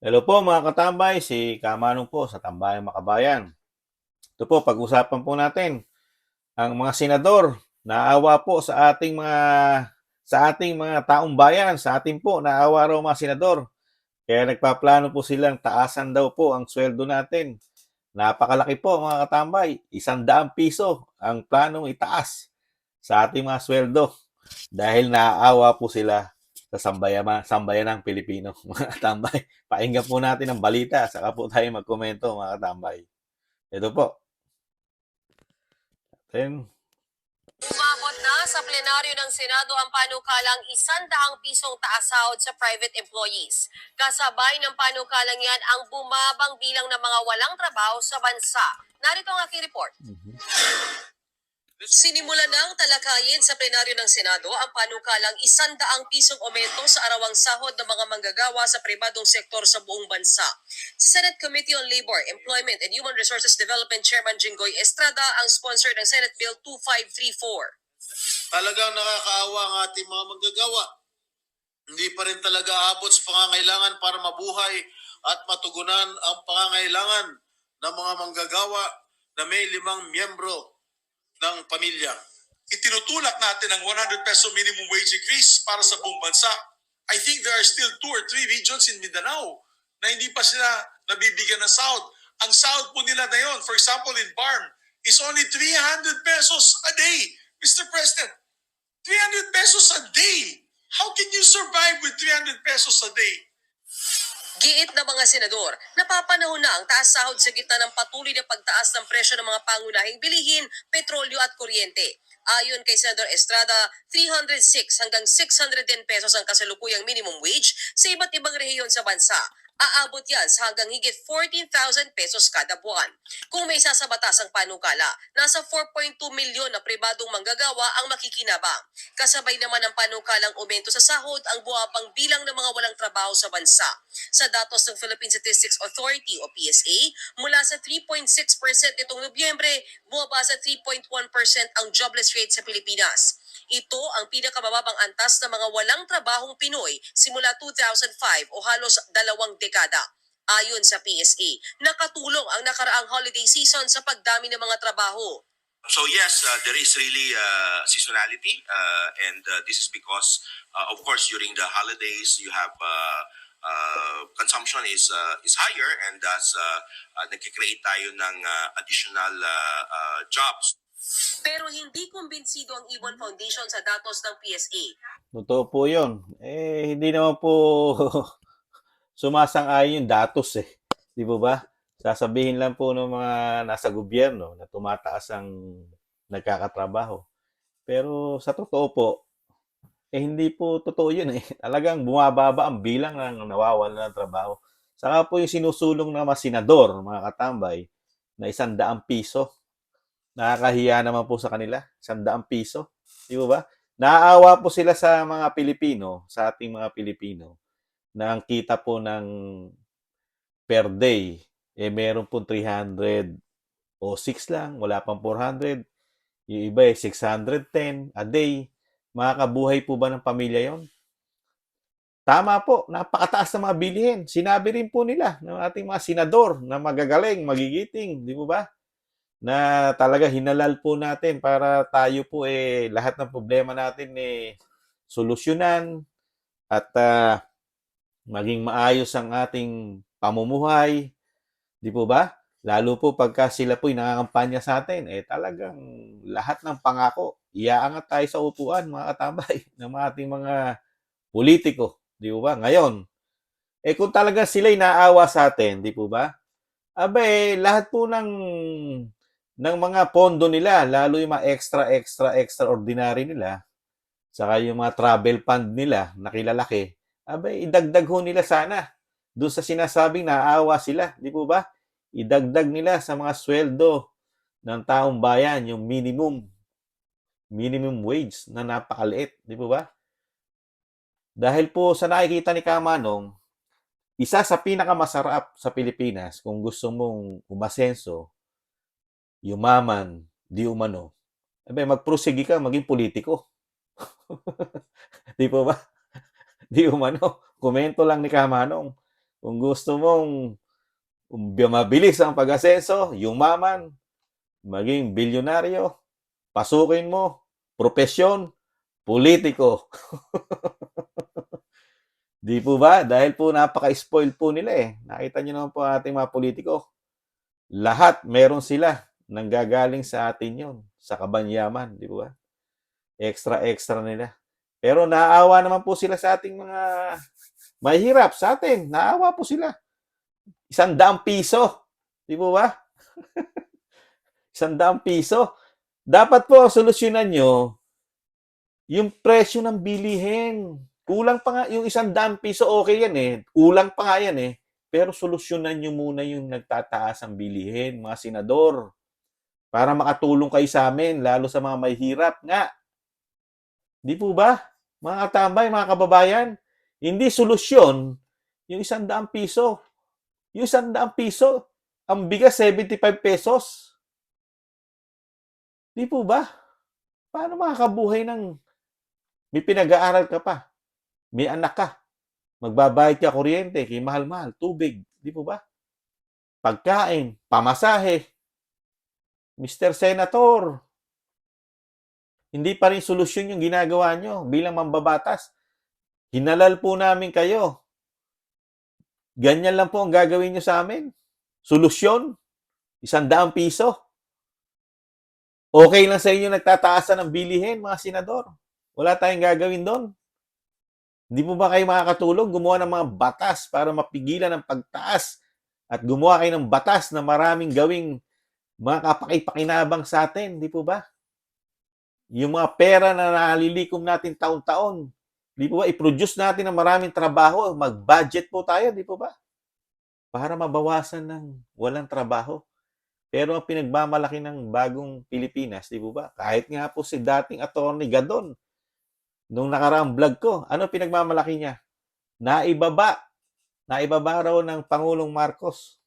Hello po mga katambay, si Kamanong po sa Tambayang Makabayan. Ito po, pag-usapan po natin ang mga senador naawa po sa ating mga sa ating mga taong bayan, sa ating po naawa raw mga senador. Kaya nagpaplano po silang taasan daw po ang sweldo natin. Napakalaki po mga katambay, isang daang piso ang planong itaas sa ating mga sweldo dahil naaawa po sila sa sambayan, sambayan ng Pilipino mga katambay. Pakinggan po natin ang balita, saka po tayo magkomento mga katambay. Ito po. Then, Umabot na sa plenaryo ng Senado ang panukalang isandaang pisong taas sahod sa private employees. Kasabay ng panukalang yan ang bumabang bilang ng mga walang trabaho sa bansa. Narito ang aking report. Sinimula ng talakayin sa plenaryo ng Senado ang panukalang isandaang pisong aumento sa arawang sahod ng mga manggagawa sa pribadong sektor sa buong bansa. Si Senate Committee on Labor, Employment and Human Resources Development Chairman Jinggoy Estrada ang sponsor ng Senate Bill 2534. talagang nakakaawa ang ating mga manggagawa. Hindi pa rin talaga abot sa pangangailangan para mabuhay at matugunan ang pangangailangan ng mga manggagawa na may limang miyembro ng pamilya. itinutulak natin ang 100 peso minimum wage increase para sa buong bansa. I think there are still two or three regions in Mindanao na hindi pa sila nabibigyan ng sahod. Ang sahod po nila na yun, for example in BARM, is only 300 pesos a day. Mr. President, 300 pesos a day. How can you survive with 300 pesos a day? Giit na mga senador, napapanahon na ang taas sahod sa gitna ng patuloy na pagtaas ng presyo ng mga pangunahing bilihin, petrolyo at kuryente. Ayon kay Senador Estrada, 306 hanggang 610 pesos ang kasalukuyang minimum wage sa iba't ibang rehiyon sa bansa. Aabot yan sa hanggang higit 14,000 pesos kada buwan. Kung may sasabatas ang panukala, nasa 4.2 milyon na pribadong manggagawa ang makikinabang. Kasabay naman ng panukalang aumento sa sahod ang buwabang bilang ng mga walang trabaho sa bansa. Sa datos ng Philippine Statistics Authority o PSA, mula sa 3.6% nitong Nobyembre, bumaba sa 3.1% ang jobless rate sa Pilipinas. Ito ang pinakamababang antas ng mga walang trabahong Pinoy simula 2005 o halos dalawang dekada. Ayon sa PSA, nakatulong ang nakaraang holiday season sa pagdami ng mga trabaho. So yes, uh, there is really uh, seasonality, uh, and uh, this is because, uh, of course, during the holidays you have uh, uh, consumption is uh, is higher, and thus uh, uh, nagkikreate tayo ng uh, additional uh, uh, jobs. Pero hindi kumbinsido ang Ibon Foundation sa datos ng PSA. totoo po yun. Eh, hindi naman po sumasang-ayon yung datos eh. Di po ba? Sasabihin lang po ng mga nasa gobyerno na tumataas ang nagkakatrabaho. Pero sa totoo po, eh hindi po totoo yun eh. Talagang bumababa ang bilang ng nawawala ng trabaho. Saka po yung sinusulong ng mga senador, mga katambay, na isang daang piso. Nakakahiya naman po sa kanila. Isang daang piso. Di ba? Naaawa po sila sa mga Pilipino, sa ating mga Pilipino, na ang kita po ng per day, eh meron po 300 o 6 lang, wala pang 400. Yung iba eh 610 a day. Makakabuhay po ba ng pamilya yon? Tama po, napakataas ng mga bilihin. Sinabi rin po nila ng ating mga senador na magagaling, magigiting, di po ba? Na talaga hinalal po natin para tayo po eh lahat ng problema natin eh solusyonan at ah, maging maayos ang ating pamumuhay. Di po ba? Lalo po pagka sila po'y nangangampanya sa atin, eh talagang lahat ng pangako, iaangat tayo sa upuan, mga katambay, ng mga ating mga politiko. Di po ba? Ngayon, eh kung talaga sila'y naawa sa atin, di po ba? Abe, lahat po ng ng mga pondo nila, lalo yung mga extra, extra, extraordinary nila, saka yung mga travel fund nila na kilalaki, abe, idagdag ho nila sana doon sa sinasabing naawa sila, di po ba? Idagdag nila sa mga sweldo ng taong bayan yung minimum minimum wage na napakaliit, di po ba? Dahil po sa nakikita ni Kamanong, isa sa pinakamasarap sa Pilipinas kung gusto mong umasenso, yumaman, di umano, abe, magprosigi ka, maging politiko. di po ba? Di umano. Komento lang ni Kamanong. Kung gusto mong mabilis ang pag-asenso, yumaman, maging bilyonaryo, pasukin mo, propesyon, politiko. Di po ba? Dahil po napaka-spoil po nila eh. Nakita nyo naman po ating mga politiko. Lahat meron sila nang gagaling sa atin yon sa kabanyaman. Di po ba? Extra-extra nila. Pero naawa naman po sila sa ating mga mahirap sa atin. Naawa po sila. Isang daang piso. Di po ba? Isang daang piso. Dapat po solusyonan nyo, yung presyo ng bilihin. Kulang pa nga, yung isang daang piso, okay yan eh. Kulang pa nga yan eh. Pero solusyonan nyo muna yung nagtataas ang bilihin, mga senador. Para makatulong kayo sa amin, lalo sa mga may hirap nga. Di po ba? Mga katambay, mga kababayan, hindi solusyon yung isang daang piso. Yung isang daang piso, ang bigas 75 pesos. Di po ba? Paano makakabuhay ng may pinag-aaral ka pa, may anak ka, magbabayad ka kuryente, kay mahal-mahal, tubig, di po ba? Pagkain, pamasahe. Mr. Senator, hindi pa rin solusyon yung ginagawa nyo bilang mambabatas. Hinalal po namin kayo. Ganyan lang po ang gagawin nyo sa amin. Solusyon, isang daang piso. Okay lang sa inyo nagtataasan ng bilihin, mga senador. Wala tayong gagawin doon. Hindi mo ba kayo makakatulong gumawa ng mga batas para mapigilan ang pagtaas at gumawa kayo ng batas na maraming gawing mga kapakipakinabang sa atin, di po ba? Yung mga pera na nalilikom natin taon-taon, di po ba, i-produce natin ng maraming trabaho, mag-budget po tayo, di po ba? Para mabawasan ng walang trabaho. Pero ang pinagmamalaki ng bagong Pilipinas, di po ba? Kahit nga po si dating attorney Gadon, nung nakaraang vlog ko, ano pinagmamalaki niya? Naibaba, naibaba raw ng Pangulong Marcos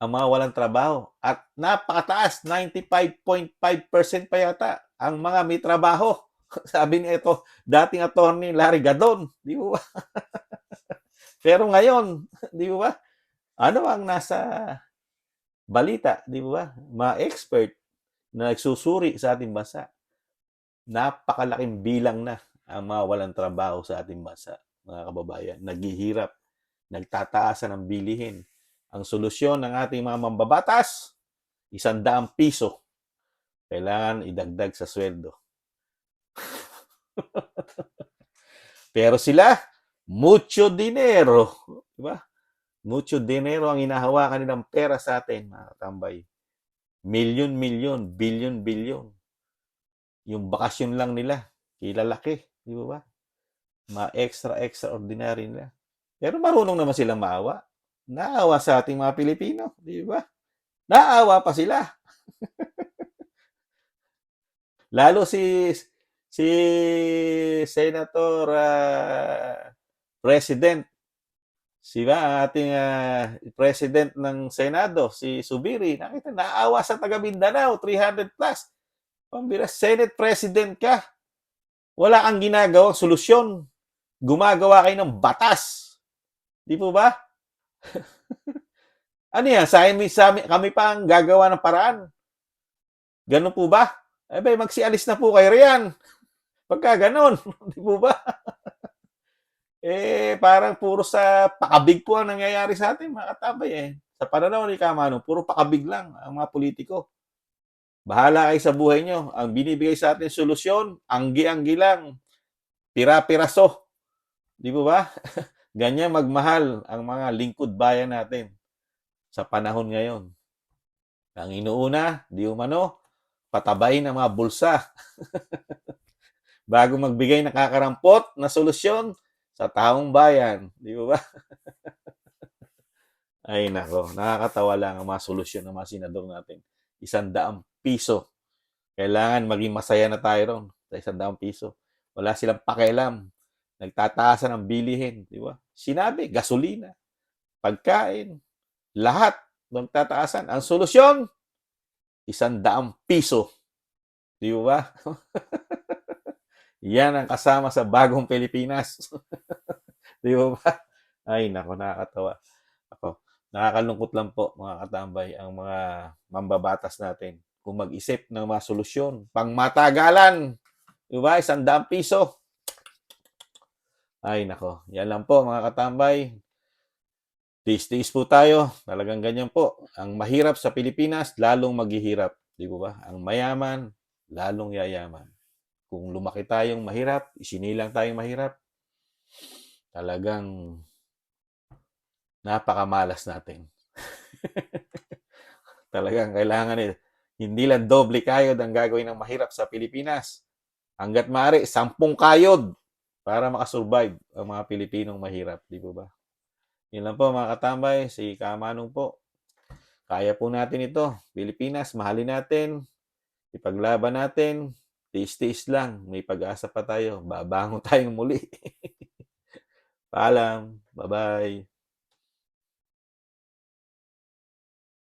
ang mga walang trabaho. At napakataas, 95.5% pa yata ang mga may trabaho. Sabi niya ito, dating attorney Larry Gadon. Di ba? Pero ngayon, di ba? Ano ang nasa balita, di ba? Mga expert na nagsusuri sa ating bansa. Napakalaking bilang na ang mga walang trabaho sa ating bansa, mga kababayan. Naghihirap, nagtataasan ng bilihin. Ang solusyon ng ating mga mambabatas, isang daang piso. Kailangan idagdag sa sweldo. Pero sila, mucho dinero. Di ba? Mucho dinero ang inahawakan nilang pera sa atin, mga tambay. Milyon-milyon, bilyon-bilyon. Yung bakasyon lang nila, kilalaki. Di ba ba? Mga extra-extraordinary nila. Pero marunong naman silang maawa. Naawa sa ating mga Pilipino. Di ba? Naawa pa sila. Lalo si si Senator ah, President. Si ba ating ah, President ng Senado si Subiri. Nakita naawa sa taga Mindanao 300 plus. Pambira Senate President ka. Wala kang ginagawang solusyon. Gumagawa kayo ng batas. Di po ba? Ano yan? Sa amin kami pa ang gagawa ng paraan. Ganun po ba? Eh bay, magsialis na po kayo riyan. Pagka ganon, di po ba? eh, parang puro sa pakabig po ang nangyayari sa atin, mga katabay eh. Sa pananaw ni Kamano, puro pakabig lang ang mga politiko. Bahala kayo sa buhay nyo. Ang binibigay sa atin solusyon, anggi-anggi lang. Pira-piraso. Di po ba? Ganyan magmahal ang mga lingkod bayan natin sa panahon ngayon. Ang inuuna, di umano, patabayin ang mga bulsa. Bago magbigay nakakarampot na solusyon sa taong bayan. Di ba ba? Ay nako, nakakatawa lang ang mga solusyon ng mga senador natin. Isang daang piso. Kailangan maging masaya na tayo ron sa isang daang piso. Wala silang pakialam. Nagtataasan ng bilihin. Di ba? Sinabi, gasolina, pagkain, lahat nagtataasan. Ang solusyon, isang daang piso. Di ba? Yan ang kasama sa bagong Pilipinas. Di ba? Ay, nako, nakakatawa. Ako, nakakalungkot lang po, mga katambay, ang mga mambabatas natin kung mag-isip ng mga solusyon. Pangmatagalan! Di ba? Isang daang piso. Ay, nako. Yan lang po, mga katambay. Tiis-tiis po tayo. Talagang ganyan po. Ang mahirap sa Pilipinas, lalong maghihirap. Di ba? Ang mayaman, lalong yayaman. Kung lumaki tayong mahirap, isinilang tayong mahirap, talagang napakamalas natin. talagang kailangan eh, hindi lang doble kayod ang gagawin ng mahirap sa Pilipinas. Hanggat maaari, sampung kayod para makasurvive ang mga Pilipinong mahirap. Di po ba? Yun lang po mga katambay, si Kamanong po. Kaya po natin ito. Pilipinas, mahalin natin. Ipaglaban natin. Tiis-tiis lang. May pag-asa pa tayo. Babangon tayong muli. Paalam. Bye-bye.